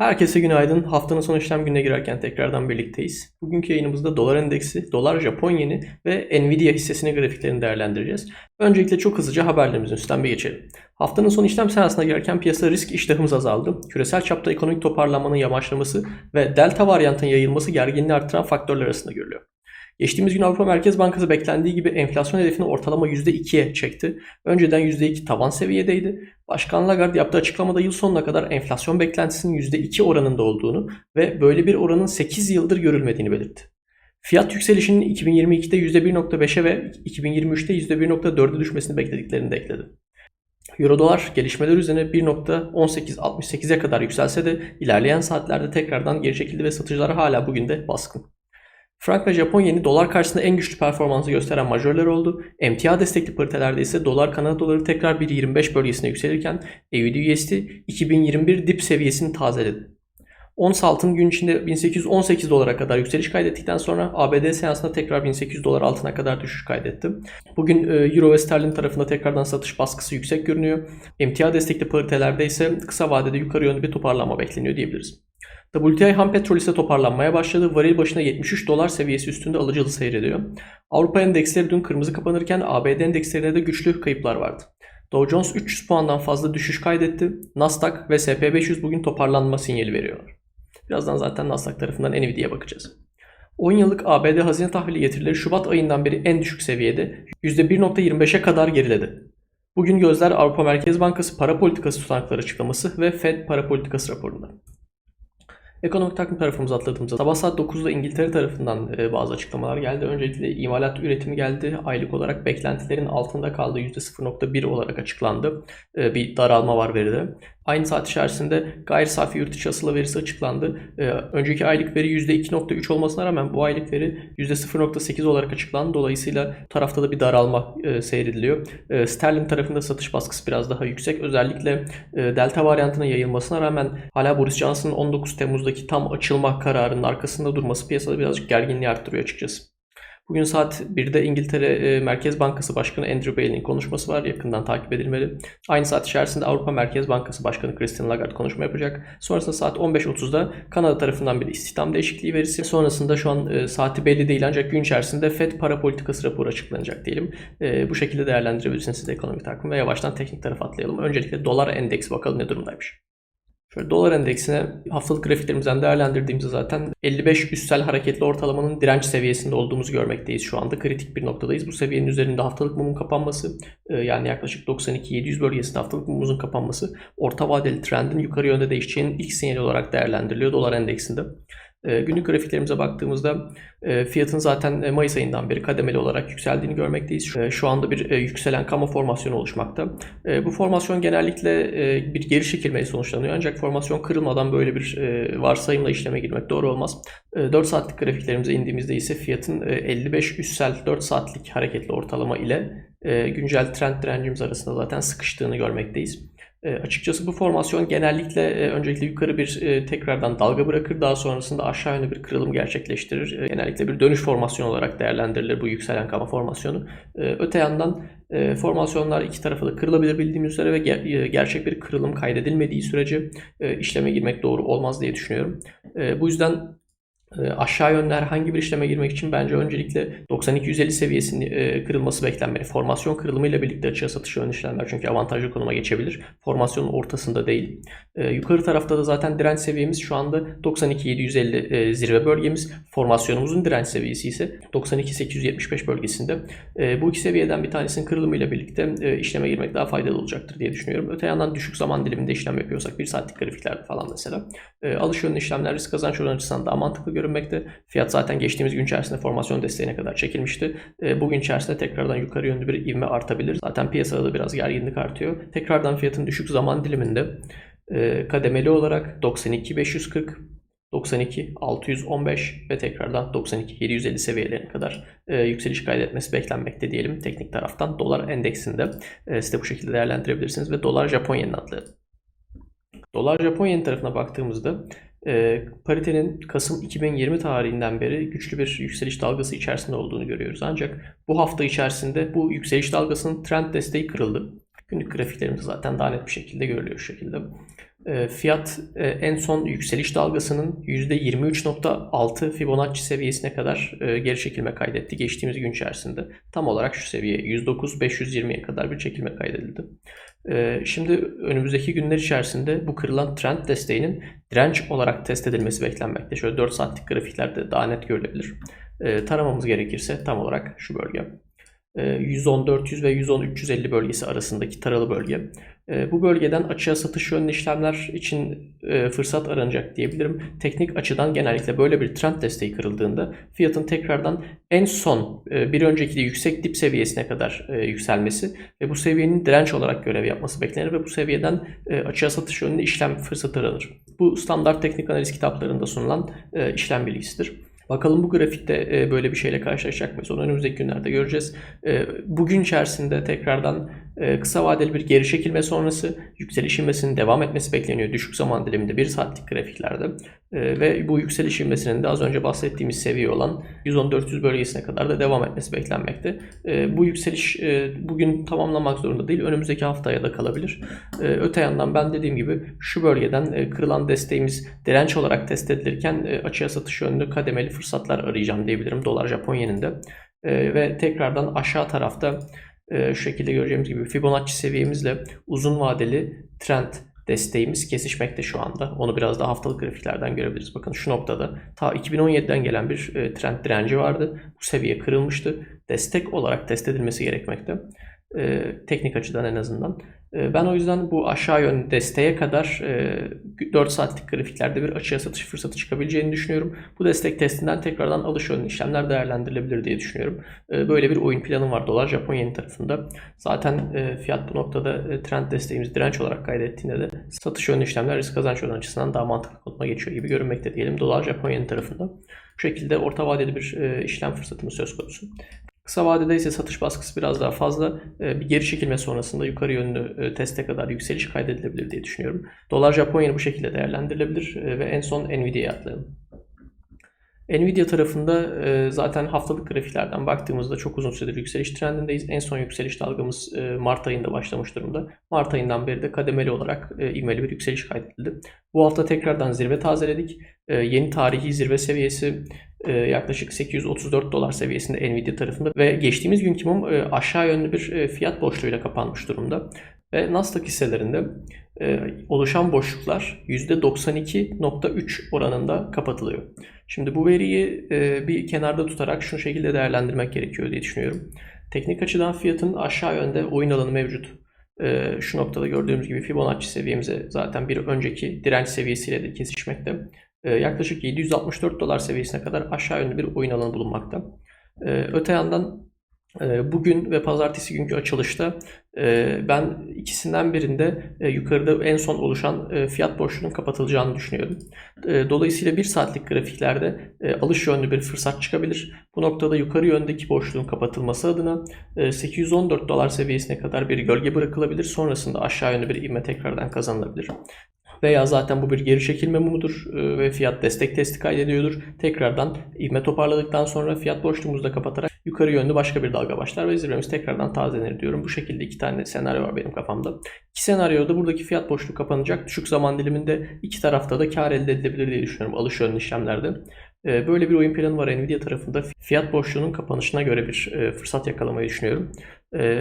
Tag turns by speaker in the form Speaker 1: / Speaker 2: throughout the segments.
Speaker 1: Herkese günaydın. Haftanın son işlem gününe girerken tekrardan birlikteyiz. Bugünkü yayınımızda dolar endeksi, dolar Japon yeni ve Nvidia hissesinin grafiklerini değerlendireceğiz. Öncelikle çok hızlıca haberlerimizin üstten bir geçelim. Haftanın son işlem seansına girerken piyasa risk iştahımız azaldı. Küresel çapta ekonomik toparlanmanın yavaşlaması ve delta varyantın yayılması gerginliği arttıran faktörler arasında görülüyor. Geçtiğimiz gün Avrupa Merkez Bankası beklendiği gibi enflasyon hedefini ortalama %2'ye çekti. Önceden %2 tavan seviyedeydi. Başkan Lagarde yaptığı açıklamada yıl sonuna kadar enflasyon beklentisinin %2 oranında olduğunu ve böyle bir oranın 8 yıldır görülmediğini belirtti. Fiyat yükselişinin 2022'de %1.5'e ve 2023'te %1.4'e düşmesini beklediklerini de ekledi. Euro dolar gelişmeler üzerine 1.1868'e kadar yükselse de ilerleyen saatlerde tekrardan geri çekildi ve satıcılar hala bugün de baskın. Frank ve Japon yeni dolar karşısında en güçlü performansı gösteren majörler oldu. MTA destekli paritelerde ise dolar Kanada doları tekrar 1.25 bölgesine yükselirken AUD-USD 2021 dip seviyesini tazeledi. Ons altın gün içinde 1818 dolara kadar yükseliş kaydettikten sonra ABD seansında tekrar 1800 dolar altına kadar düşüş kaydetti. Bugün e, Euro ve Sterlin tarafında tekrardan satış baskısı yüksek görünüyor. MTA destekli paritelerde ise kısa vadede yukarı yönlü bir toparlanma bekleniyor diyebiliriz. WTI ham petrol ise toparlanmaya başladı. Varil başına 73 dolar seviyesi üstünde alıcılı seyrediyor. Avrupa endeksleri dün kırmızı kapanırken ABD endekslerinde de güçlü kayıplar vardı. Dow Jones 300 puandan fazla düşüş kaydetti. Nasdaq ve S&P 500 bugün toparlanma sinyali veriyorlar. Birazdan zaten Nasdaq tarafından Nvidia'ya bakacağız. 10 yıllık ABD hazine tahvili getirileri Şubat ayından beri en düşük seviyede %1.25'e kadar geriledi. Bugün gözler Avrupa Merkez Bankası para politikası tutanakları açıklaması ve Fed para politikası raporunda. Ekonomik takvim tarafımıza atladığımızda sabah saat 9'da İngiltere tarafından e, bazı açıklamalar geldi. Öncelikle imalat üretimi geldi. Aylık olarak beklentilerin altında kaldığı %0.1 olarak açıklandı. E, bir daralma var veride. Aynı saat içerisinde gayri safi yurt içi asılı verisi açıklandı. Ee, önceki aylık veri %2.3 olmasına rağmen bu aylık veri %0.8 olarak açıklandı. Dolayısıyla tarafta da bir daralma e, seyrediliyor. E, sterlin tarafında satış baskısı biraz daha yüksek. Özellikle e, delta varyantına yayılmasına rağmen hala Boris Johnson'ın 19 Temmuz'daki tam açılma kararının arkasında durması piyasada birazcık gerginliği arttırıyor açıkçası. Bugün saat 1'de İngiltere e, Merkez Bankası Başkanı Andrew Bailey'nin konuşması var. Yakından takip edilmeli. Aynı saat içerisinde Avrupa Merkez Bankası Başkanı Christine Lagarde konuşma yapacak. Sonrasında saat 15.30'da Kanada tarafından bir istihdam değişikliği verisi. Sonrasında şu an e, saati belli değil ancak gün içerisinde FED para politikası raporu açıklanacak diyelim. E, bu şekilde değerlendirebilirsiniz siz de ekonomik takvim ve yavaştan teknik tarafa atlayalım. Öncelikle dolar endeks bakalım ne durumdaymış. Şöyle dolar endeksine haftalık grafiklerimizden değerlendirdiğimizde zaten 55 üstsel hareketli ortalamanın direnç seviyesinde olduğumuzu görmekteyiz şu anda. Kritik bir noktadayız. Bu seviyenin üzerinde haftalık mumun kapanması e, yani yaklaşık 92-700 bölgesinde haftalık mumumuzun kapanması orta vadeli trendin yukarı yönde değişeceğinin ilk sinyali olarak değerlendiriliyor dolar endeksinde. E, günlük grafiklerimize baktığımızda e, fiyatın zaten e, Mayıs ayından beri kademeli olarak yükseldiğini görmekteyiz. Şu anda bir yükselen kama formasyonu oluşmakta. Bu formasyon genellikle bir geri çekilmeye sonuçlanıyor ancak formasyon kırılmadan böyle bir varsayımla işleme girmek doğru olmaz. 4 saatlik grafiklerimize indiğimizde ise fiyatın 55 üstsel 4 saatlik hareketli ortalama ile güncel trend direncimiz arasında zaten sıkıştığını görmekteyiz. E, açıkçası bu formasyon genellikle e, öncelikle yukarı bir e, tekrardan dalga bırakır. Daha sonrasında aşağı yönlü bir kırılım gerçekleştirir. E, genellikle bir dönüş formasyonu olarak değerlendirilir bu yükselen kama formasyonu. E, öte yandan e, formasyonlar iki tarafa da kırılabilir bildiğimiz üzere ve ger- e, gerçek bir kırılım kaydedilmediği sürece e, işleme girmek doğru olmaz diye düşünüyorum. E, bu yüzden aşağı yönlü herhangi bir işleme girmek için bence öncelikle 92-150 seviyesinin e, kırılması beklenmeli. Formasyon kırılımıyla birlikte açığa satış yönlü işlemler çünkü avantajlı konuma geçebilir. Formasyonun ortasında değil. Ee, yukarı tarafta da zaten direnç seviyemiz şu anda 92-750 e, zirve bölgemiz. Formasyonumuzun direnç seviyesi ise 92-875 bölgesinde. Ee, bu iki seviyeden bir tanesinin kırılımıyla birlikte e, işleme girmek daha faydalı olacaktır diye düşünüyorum. Öte yandan düşük zaman diliminde işlem yapıyorsak bir saatlik grafiklerde falan mesela alış yönlü işlemler risk kazanç oranı açısından daha mantıklı görünmekte. Fiyat zaten geçtiğimiz gün içerisinde formasyon desteğine kadar çekilmişti. E, bugün içerisinde tekrardan yukarı yönlü bir ivme artabilir. Zaten piyasada da biraz gerginlik artıyor. Tekrardan fiyatın düşük zaman diliminde e, kademeli olarak 92 540 92 615 ve tekrardan 92 750 seviyelerine kadar e, yükseliş kaydetmesi beklenmekte diyelim teknik taraftan. Dolar endeksinde e, siz de bu şekilde değerlendirebilirsiniz ve dolar Japon yenini atlayalım. Dolar Japon yen tarafına baktığımızda e, paritenin Kasım 2020 tarihinden beri güçlü bir yükseliş dalgası içerisinde olduğunu görüyoruz. Ancak bu hafta içerisinde bu yükseliş dalgasının trend desteği kırıldı. Günlük grafiklerimizde zaten daha net bir şekilde görülüyor şu şekilde. E, fiyat e, en son yükseliş dalgasının %23.6 Fibonacci seviyesine kadar e, geri çekilme kaydetti geçtiğimiz gün içerisinde. Tam olarak şu seviye 109.520'ye kadar bir çekilme kaydedildi. E, şimdi önümüzdeki günler içerisinde bu kırılan trend desteğinin direnç olarak test edilmesi beklenmekte. Şöyle 4 saatlik grafiklerde daha net görülebilir. E, taramamız gerekirse tam olarak şu bölge. 110-400 ve 110-350 bölgesi arasındaki taralı bölge. E, bu bölgeden açığa satış yönlü işlemler için e, fırsat aranacak diyebilirim. Teknik açıdan genellikle böyle bir trend desteği kırıldığında fiyatın tekrardan en son e, bir önceki de yüksek dip seviyesine kadar yükselmesi ve bu seviyenin direnç olarak görev yapması beklenir ve bu seviyeden açığa satış yönlü işlem fırsatı aranır. Bu standart teknik analiz kitaplarında sunulan işlem bilgisidir. Bakalım bu grafikte e, böyle bir şeyle karşılaşacak mıyız? Onu önümüzdeki günlerde göreceğiz. E, bugün içerisinde tekrardan kısa vadeli bir geri çekilme sonrası yükseliş inmesinin devam etmesi bekleniyor. Düşük zaman diliminde 1 saatlik grafiklerde. Ve bu yükseliş inmesinin de az önce bahsettiğimiz seviye olan 11400 bölgesine kadar da devam etmesi beklenmekte. Bu yükseliş bugün tamamlamak zorunda değil. Önümüzdeki haftaya da kalabilir. Öte yandan ben dediğim gibi şu bölgeden kırılan desteğimiz direnç olarak test edilirken açığa satış yönlü kademeli fırsatlar arayacağım diyebilirim dolar Japon yeninde. E, ve tekrardan aşağı tarafta e, şu şekilde göreceğimiz gibi Fibonacci seviyemizle uzun vadeli trend desteğimiz kesişmekte şu anda. Onu biraz daha haftalık grafiklerden görebiliriz. Bakın şu noktada ta 2017'den gelen bir e, trend direnci vardı. Bu seviye kırılmıştı. Destek olarak test edilmesi gerekmekte. E, teknik açıdan en azından. E, ben o yüzden bu aşağı yönlü desteğe kadar e, 4 saatlik grafiklerde bir açığa satış fırsatı çıkabileceğini düşünüyorum. Bu destek testinden tekrardan alış yönlü işlemler değerlendirilebilir diye düşünüyorum. E, böyle bir oyun planı var dolar Japon yeni tarafında. Zaten e, fiyat bu noktada e, trend desteğimiz direnç olarak kaydettiğinde de satış yönlü işlemler risk kazanç oranı açısından daha mantıklı konuma geçiyor gibi görünmekte diyelim dolar Japon yeni tarafında. Bu şekilde orta vadeli bir e, işlem fırsatımız söz konusu. Kısa vadede ise satış baskısı biraz daha fazla. Ee, bir geri çekilme sonrasında yukarı yönlü e, teste kadar yükseliş kaydedilebilir diye düşünüyorum. Dolar Japonya bu şekilde değerlendirilebilir e, ve en son Nvidia'ya atlayalım. Nvidia tarafında e, zaten haftalık grafiklerden baktığımızda çok uzun süredir yükseliş trendindeyiz. En son yükseliş dalgamız Mart ayında başlamış durumda. Mart ayından beri de kademeli olarak ivmeli bir yükseliş kaydedildi. Bu hafta tekrardan zirve tazeledik. Yeni tarihi zirve seviyesi e, yaklaşık 834 dolar seviyesinde Nvidia tarafında ve geçtiğimiz günkü mum e, aşağı yönlü bir e, fiyat boşluğuyla kapanmış durumda. Ve Nasdaq hisselerinde oluşan boşluklar %92.3 oranında kapatılıyor. Şimdi bu veriyi bir kenarda tutarak şu şekilde değerlendirmek gerekiyor diye düşünüyorum. Teknik açıdan fiyatın aşağı yönde oyun alanı mevcut. Şu noktada gördüğümüz gibi Fibonacci seviyemize zaten bir önceki direnç seviyesiyle de kesişmekte. Ee, yaklaşık 764 dolar seviyesine kadar aşağı yönlü bir oyun alanı bulunmakta. Ee, öte yandan e, bugün ve pazartesi günkü açılışta e, ben ikisinden birinde e, yukarıda en son oluşan fiyat boşluğunun kapatılacağını düşünüyorum. Dolayısıyla bir saatlik grafiklerde alış yönlü bir fırsat çıkabilir. Bu noktada yukarı yöndeki boşluğun kapatılması adına 814 dolar seviyesine kadar bir gölge bırakılabilir. Sonrasında aşağı yönlü bir ivme tekrardan kazanılabilir veya zaten bu bir geri çekilme mumudur e, ve fiyat destek testi kaydediyordur. Tekrardan ivme toparladıktan sonra fiyat boşluğumuzu kapatarak yukarı yönlü başka bir dalga başlar ve zirvemiz tekrardan tazelenir diyorum. Bu şekilde iki tane senaryo var benim kafamda. İki senaryoda buradaki fiyat boşluğu kapanacak. Düşük zaman diliminde iki tarafta da kar elde edilebilir diye düşünüyorum alış yönlü işlemlerde. E, böyle bir oyun planı var Nvidia tarafında. Fiyat boşluğunun kapanışına göre bir e, fırsat yakalamayı düşünüyorum.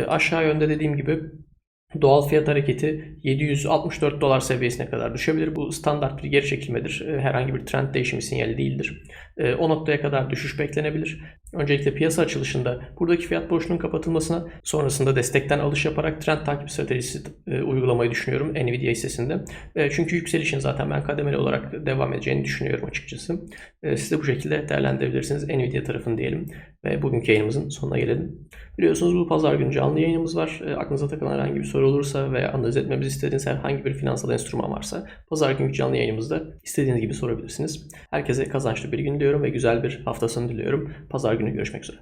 Speaker 1: Aşağı yönde dediğim gibi Doğal fiyat hareketi 764 dolar seviyesine kadar düşebilir. Bu standart bir geri çekilmedir. Ee, herhangi bir trend değişimi sinyali değildir. Ee, o noktaya kadar düşüş beklenebilir. Öncelikle piyasa açılışında buradaki fiyat boşluğunun kapatılmasına sonrasında destekten alış yaparak trend takip stratejisi e, uygulamayı düşünüyorum Nvidia hissesinde. E, çünkü yükselişin zaten ben kademeli olarak devam edeceğini düşünüyorum açıkçası. E, siz de bu şekilde değerlendirebilirsiniz Nvidia tarafını diyelim. Ve bugünkü yayınımızın sonuna gelelim. Biliyorsunuz bu pazar günü canlı yayınımız var. Aklınıza takılan herhangi bir soru olursa veya analiz etmemizi istediğiniz herhangi bir finansal enstrüman varsa pazar günkü canlı yayınımızda istediğiniz gibi sorabilirsiniz. Herkese kazançlı bir gün diliyorum ve güzel bir haftasını diliyorum. Pazar günü görüşmek üzere.